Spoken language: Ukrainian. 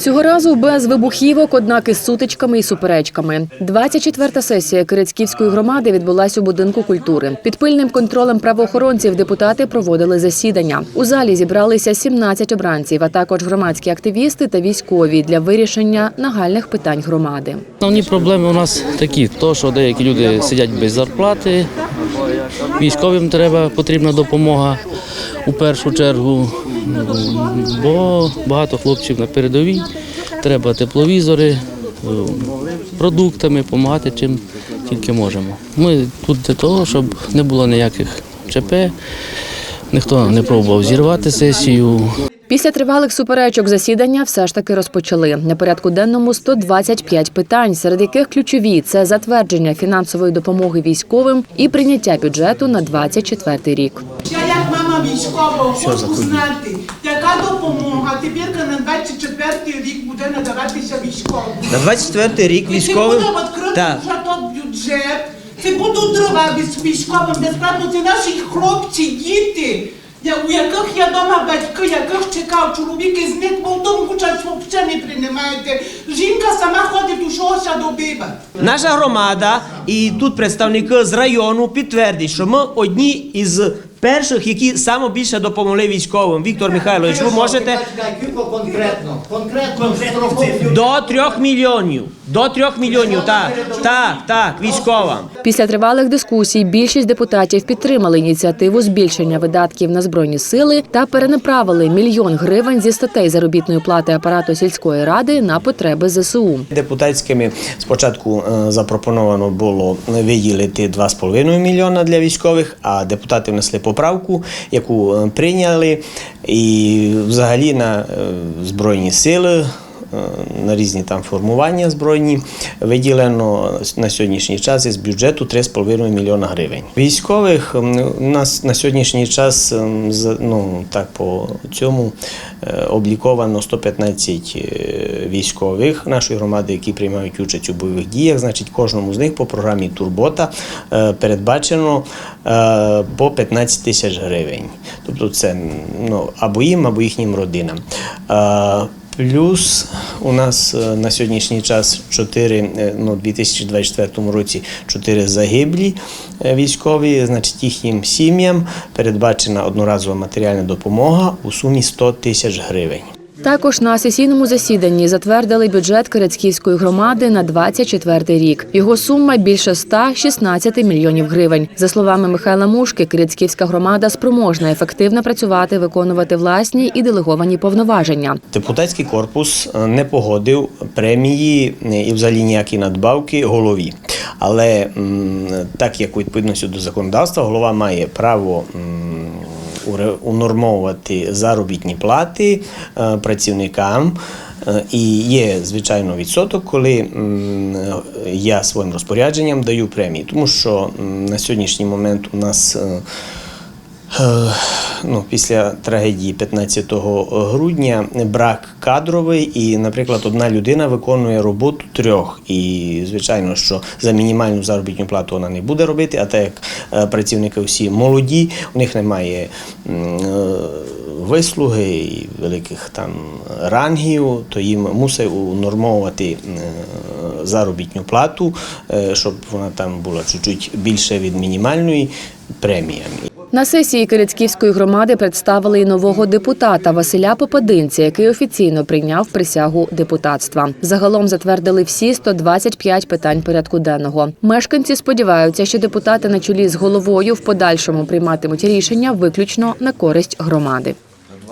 Цього разу без вибухівок, однак із сутичками і суперечками. 24-та сесія Кирицьківської громади відбулась у будинку культури. Під пильним контролем правоохоронців депутати проводили засідання. У залі зібралися 17 обранців, а також громадські активісти та військові для вирішення нагальних питань громади. Основні проблеми у нас такі, то що деякі люди сидять без зарплати, військовим треба потрібна допомога у першу чергу, бо багато хлопців на передовій, треба тепловізори, е, продуктами, допомагати чим тільки можемо. Ми тут для того, щоб не було ніяких ЧП, ніхто не пробував зірвати сесію. Після тривалих суперечок засідання все ж таки розпочали. На порядку денному 125 питань, серед яких ключові це затвердження фінансової допомоги військовим і прийняття бюджету на 24 рік. Мама військова хочу знати, яка допомога тепер на 24 рік буде надаватися військовим. На 24 рік І військовим. Це буде відкритий вже той бюджет, це будуть дрова без військовим безплатно, це наші хлопці, діти. Я, у яких я дома батьки, яких чекав, чоловік із них в тому участь взагалі не приймаєте. Жінка сама ходить у шося до биба. Наша громада і тут представники з району підтвердять, що ми одні із перших, які саме більше допомогли військовим. Віктор Михайлович, ви можете конкретно, конкретно до трьох мільйонів. До трьох мільйонів, так, так, так, військовим. Після тривалих дискусій більшість депутатів підтримали ініціативу збільшення видатків на збройні сили та перенаправили мільйон гривень зі статей заробітної плати апарату сільської ради на потреби ЗСУ. Депутатськими спочатку е, запропоновано було виділити 2,5 мільйона для військових, а депутати внесли поправку, яку е, прийняли, і взагалі на е, збройні сили. Е, На різні там формування збройні виділено на сьогоднішній час із бюджету 3,5 мільйона гривень. Військових у нас на сьогоднішній час ну так по цьому е, обліковано 115 е, військових нашої громади, які приймають участь у бойових діях. Значить, кожному з них по програмі Турбота передбачено по 15 тисяч гривень. Тобто це ну, або їм, або їхнім родинам. Е, Плюс у нас е, на сьогоднішній час 4, ну, у 2024 році 4 загиблі е, військові, значить їхнім сім'ям передбачена одноразова матеріальна допомога у сумі 100 тисяч гривень. Також на сесійному засіданні затвердили бюджет Кирицьківської громади на 24 рік. Його сума більше 116 мільйонів гривень. За словами Михайла Мушки, Кирицьківська громада спроможна ефективно працювати, виконувати власні і делеговані повноваження. Депутатський корпус е, не погодив премії е, і взагалі ніякі надбавки голові. Але так як у відповідності до законодавства голова має право унормовувати заробітні плати е, працівникам. Е, І є, звичайно, відсоток, коли я своїм розпорядженням даю премії. Тому що на сьогоднішній момент у нас е, Ну, після трагедії 15 грудня брак кадровий, і, наприклад, одна людина виконує роботу трьох. І, звичайно, що за мінімальну заробітну плату вона не буде робити, а так як е, працівники всі молоді, у них немає е, вислуги і великих там рангів, то їм мусить унормовувати е, заробітну плату, щоб вона там була чуть-чуть більше від мінімальної преміями. На сесії Кирицьківської громади представили і нового депутата Василя Попадинця, який офіційно прийняв присягу депутатства. Загалом затвердили всі 125 питань порядку денного. Мешканці сподіваються, що депутати на чолі з головою в подальшому прийматимуть рішення виключно на користь громади.